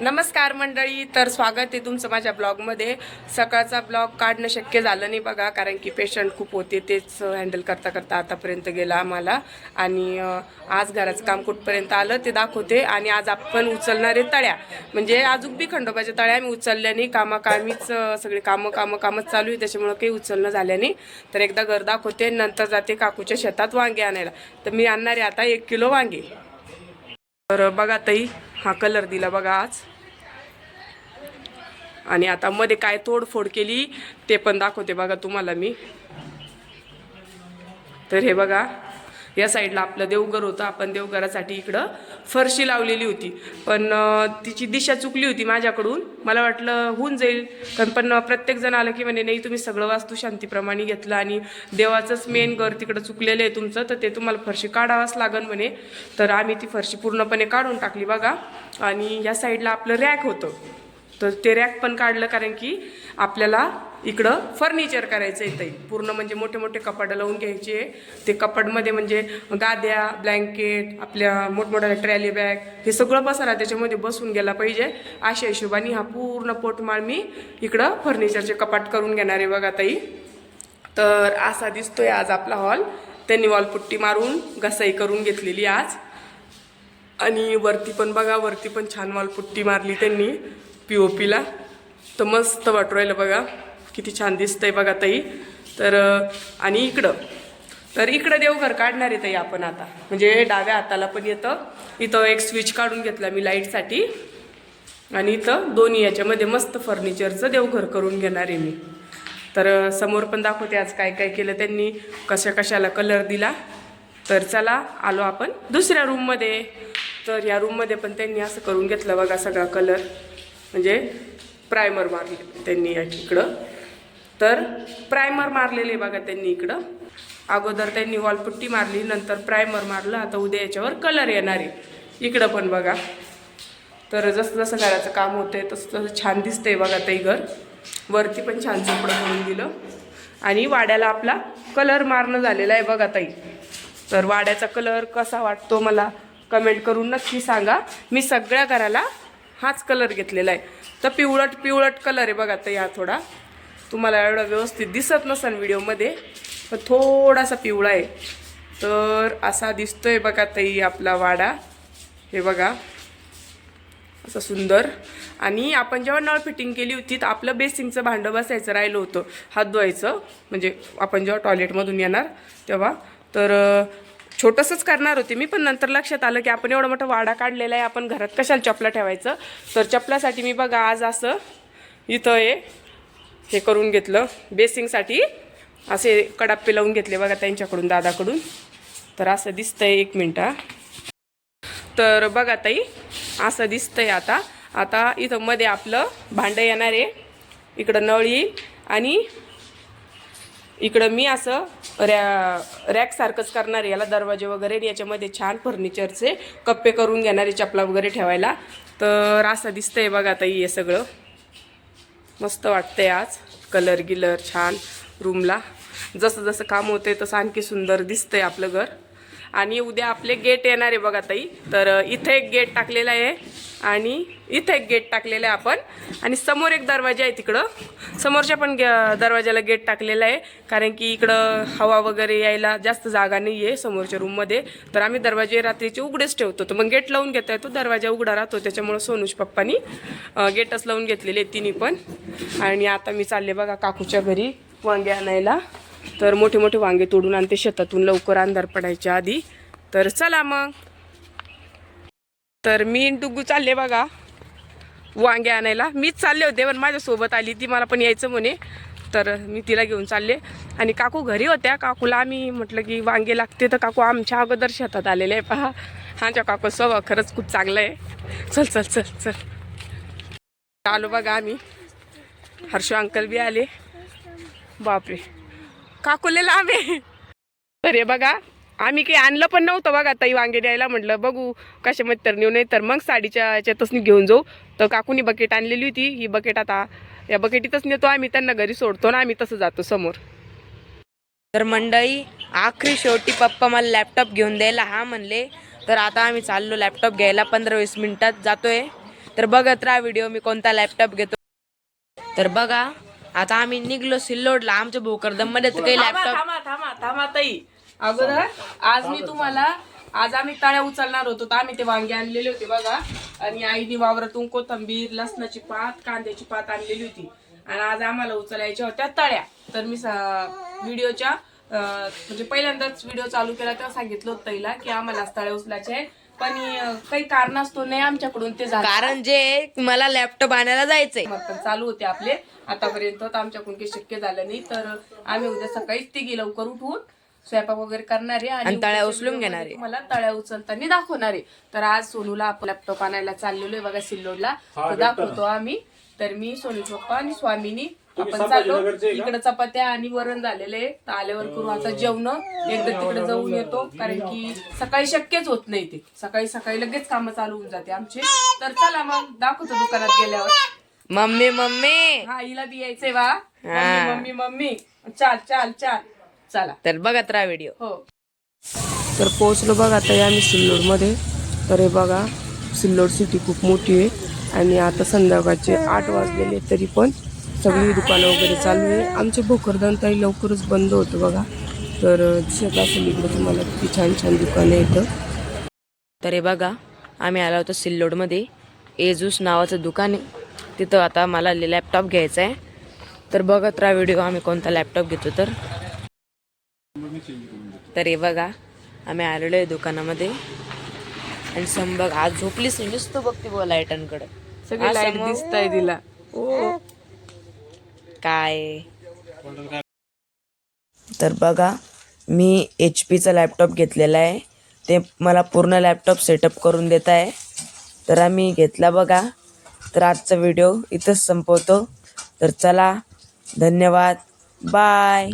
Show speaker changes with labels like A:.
A: नमस्कार मंडळी तर स्वागत आहे तुमचं माझ्या ब्लॉगमध्ये. सकाळचा ब्लॉग काढणं शक्य झालं नाही बघा कारण की पेशंट खूप होते तेच हँडल करता करता आतापर्यंत गेला आम्हाला. आणि आज घराचं काम कुठपर्यंत आलं ते दाखवते. आणि आज आपण उचलणारे तळ्या. म्हणजे अजून बी खंडोबाच्या तळ्या मी उचलल्या नाही. कामाकामीच सगळे कामं कामं कामच चालू आहे. त्याच्यामुळं काही उचलणं झाल्या नाही. तर एकदा घर दाखवते नंतर जाते काकूच्या शेतात वांगे आणायला. तर मी आणणार आहे आता एक किलो वांगे. तर बघा ताई हा कलर दिला बघा आज. आणि आता मध्ये काय तोडफोड केली ते पण दाखवते बघा तुम्हाला मी. तर हे बघा या साईडला आपलं देवघर होतं. आपण देवघरासाठी इकडं फरशी लावलेली होती. पण तिची दिशा चुकली होती माझ्याकडून. मला वाटलं होऊन जाईल. कारण पण प्रत्येकजण आलं की म्हणे नाही तुम्ही सगळं वास्तुशांतीप्रमाणे घेतलं आणि देवाचंच मेन घर तिकडं चुकलेलं आहे तुमचं. तर ते तुम्हाला फरशी काढावंच लागन म्हणे. तर आम्ही ती फरशी पूर्णपणे काढून टाकली बघा. आणि या साईडला आपलं रॅक होतं. तर ते रॅक पण काढलं कारण की आपल्याला इकडं फर्निचर करायचं आहे पूर्ण म्हणजे मोठे मोठे कपाट लावून घ्यायचे ते कपाटमध्ये म्हणजे गाद्या ब्लँकेट आपल्या मोठमोठ्या ट्रॅली बॅग हे सगळं पसारा त्याच्यामध्ये बसून गेला पाहिजे. अशा हिशोबाने हा पूर्ण पोटमाळ मी इकडं फर्निचरचे कपाट करून घेणार आहे बघा ताई. तर असा दिसतोय आज आपला हॉल. त्यांनी वॉलपुट्टी मारून घसाई करून घेतलेली आज. आणि वरती पण बघा वरती पण छान वॉलपुट्टी मारली त्यांनी. पी ओ पीला तर मस्त वाटू राहिलं बघा. किती छान दिसतंय बघा ताई. तर आणि इकडं. तर इकडं देवघर काढणार आहे ताई आपण आता. म्हणजे डाव्या हाताला पण येतं. इथं एक स्विच काढून घेतला मी लाईटसाठी. आणि इथं दोन्ही याच्यामध्ये मस्त फर्निचरचं देवघर करून घेणार आहे मी. तर समोर पण दाखवते आज काय काय केलं त्यांनी. कशा कशाला कलर दिला. तर चला आलो आपण दुसऱ्या रूममध्ये तर या रूममध्ये पण त्यांनी असं करून घेतलं बघा सगळा कलर म्हणजे प्रायमर मारले त्यांनी या इकडं. तर प्रायमर मारलेले बघा त्यांनी इकडं. अगोदर त्यांनी वॉलपुट्टी मारली नंतर प्रायमर मारलं आता उद्या याच्यावर कलर येणार आहे. इकडं पण बघा. तर जसं जसं घराचं काम होतंय तसं तसं छान दिसतंय बघा ते घर. वरती पण छान चोपडं करून दिलं. आणि वाड्याला आपला कलर मारणं झालेला आहे बघा ताई. तर वाड्याचा कलर कसा वाटतो मला कमेंट करून नक्की सांगा. मी सगळ्या घराला हाच कलर घेतलेला आहे. तर पिवळट पिवळट कलर आहे बघा ताई हा थोडा. तुम्हाला एवढा व्यवस्थित दिसत नसेल व्हिडिओमध्ये पण थोडासा पिवळा आहे. तर असा दिसतोय बघा ताई आपला वाडा. हे बघा. असं सुंदर. आणि आपण जेव्हा नळ फिटिंग केली होती तर आपलं बेसिंगचं भांडं बसायचं राहिलं होतं. हात धुवायचं. म्हणजे आपण जेव्हा टॉयलेटमधून येणार तेव्हा. तर छोटंसंच करणार होते मी पण नंतर लक्षात आलं की आपण एवढा मोठा वाडा काढलेला आहे आपण घरात कशाला चपला ठेवायचं? तर चपलासाठी मी बघा आज असं इथं आहे. हे करून घेतलं. बेसिंगसाठी असे कडाप्पे लावून घेतले बघा त्यांच्याकडून दादाकडून. तर असं दिसतंय एक मिनटं तर बघा ताई असं दिसतंय आता. आता इथं मध्ये आपलं भांडं येणार आहे. इकडं नळ येईल आणि इकडं मी असं रॅ रॅकसारखंच करणार आहे. याला दरवाजे वगैरे आणि याच्यामध्ये छान फर्निचरचे कप्पे करून घेणारे चपला वगैरे ठेवायला. तर असं दिसतंय बघा ताई हे सगळं. मस्त वाटते आज. कलर गिलर छान. रूमला जसं जसं काम होते तसं आणखी सुंदर दिसतंय आपलं घर. आणि उद्या आपले गेट येणार आहे बघा ताई. तर इथं एक गेट टाकलेला आहे आणि इथं एक गेट टाकलेलं आहे आपण. आणि समोर एक दरवाजा आहे तिकडं. समोरच्या पण गे- दरवाजाला गेट टाकलेलं आहे. कारण की इकडं हवा वगैरे यायला जास्त जागा नाही आहे समोरच्या रूममध्ये तर आम्ही दरवाजे रात्रीचे उघडेच ठेवतो. तर मग गेट लावून घेता येतो. दरवाजा उघडा राहतो. त्याच्यामुळं सोनूज पप्पानी गेटच लावून घेतलेले तिन्ही पण. आणि आता मी चालले बघा काकूच्या घरी वांगे आणायला. तर मोठे मोठे वांगे तोडून आणते शेतातून लवकर अंधार पडायच्या आधी तर चला मग. तर मी डुगू डुग्गू चालले बघा वांगे आणायला. मीच चालले होते पण माझ्यासोबत आली ती मला पण यायचं म्हणे. तर मी तिला घेऊन चालले. आणि काकू घरी होत्या. काकूला आम्ही म्हटलं की वांगे लागते तर काकू आमच्या अगोदर शेतात आलेले आहे. पहा आमच्या काकू स्वभाव खरंच खूप चांगलं आहे. चल चल चल चल. आलो बघा आम्ही. हर्षो अंकल बी आले. बापरे. काकूले लांब आहे. तर हे बघा आम्ही काही आणलं पण नव्हतं बघा ताई वांगे द्यायला म्हटलं बघू कशामध्ये तर नेऊ नाही तर मग साडीच्या याच्यातच घेऊन जाऊ. तर काकूनी बकेट आणलेली होती ही बकेट आता या बकेटीतच नेतो आम्ही त्यांना घरी सोडतो ना आम्ही तसं जातो समोर.
B: तर मंडळी आखरी शेवटी पप्पा मला लॅपटॉप घेऊन द्यायला हा म्हणले तर आता आम्ही चाललो लॅपटॉप घ्यायला पंधरा वीस मिनिटात जातोय. तर बघत राहा व्हिडिओ मी कोणता लॅपटॉप घेतो. तर बघा आता आम्ही निघलो सिल्लोडला. आमच्या भोकरदममध्ये तर काही
A: थांबा
B: लॅपटॉप
A: थांबा थांबा थांबा ताई. अगोदर आज मी तुम्हाला आज आम्ही तळ्या उचलणार होतो. तर आम्ही ते वांगे आणलेले होते बघा. आणि आईने वावरातून कोथंबीर लसणाची पात कांद्याची पात आणलेली होती. आणि आज आम्हाला उचलायच्या होत्या तळ्या. तर मी सा- व्हिडिओच्या अं, म्हणजे पहिल्यांदाच व्हिडिओ चालू केला तेव्हा सांगितलं होतं ताईला की आम्हाला आज तळ्या उचलायचे आहे पण काही कारणास्तव नाही आमच्याकडून ते झालं.
B: कारण जे मला लॅपटॉप आणायला जायचंय.
A: पण चालू होते आपले. आतापर्यंत तर आमच्याकडून काही शक्य झालं नाही. तर आम्ही उद्या सकाळीच तिघी लवकर उठून स्वयंपाक वगैरे करणार आहे
B: आणि तळ्या उचलून घेणार आहे.
A: तुम्हाला तळ्या उचलताना दाखवणार आहे. तर आज सोनूला आपण लॅपटॉप आणायला चाललेलो आहे बघा सिल्लोडला. तर दाखवतो आम्ही. तर मी सोनू पप्पा आणि स्वामीनी आपण चाललो. इकडे चपात्या आणि वरण झालेले. तर आल्यावर करू आता जेवण. एकदा तिकडे जाऊन येतो कारण की सकाळी शक्यच होत नाही ते. सकाळी सकाळी लगेच कामं चालू होऊन जाते आमचे. तर चला मग दाखवतो दुकानात गेल्यावर.
B: Mummy mummy.
A: हा हिला बी यायचंय वा मम्मी मम्मी मम्मी. चाल चाल चाल. चला.
B: तर बघत राहा व्हिडिओ.
A: हो. तर पोहोचलो बघा आता आम्ही सिल्लोडमध्ये. तर हे बघा सिल्लोड सिटी खूप मोठी आहे. आणि आता संध्याकाळचे आठ वाजलेले तरी पण सगळी दुकानं वगैरे चालू आहे. आमचे भोकरदन ताई लवकरच बंद होतं बघा. तर दिसत असेल इकडे तुम्हाला किती छान छान दुकानं येतं.
B: तर हे बघा आम्ही आलो होतो सिल्लोडमध्ये. एजूस नावाचं दुकान आहे. तिथं आता मला लॅपटॉप घ्यायचा आहे. तर बघत राहा व्हिडिओ आम्ही कोणता लॅपटॉप घेतो तर. तर हे बघा आम्ही आलेलो आहे दुकानामध्ये. आणि सम बघ आज झोपलीच नाही. नुसतं बघते बुवा लाईटांकडे.
A: सगळी लाइट दिसत आहे तिला. हो
B: काय? तर बघा मी एच पीचा लॅपटॉप घेतलेला आहे. ते मला पूर्ण लॅपटॉप सेटअप करून देत आहे. तर आम्ही घेतला बघा. तर आजचा व्हिडिओ इथंच संपवतो. तर चला धन्यवाद. बाय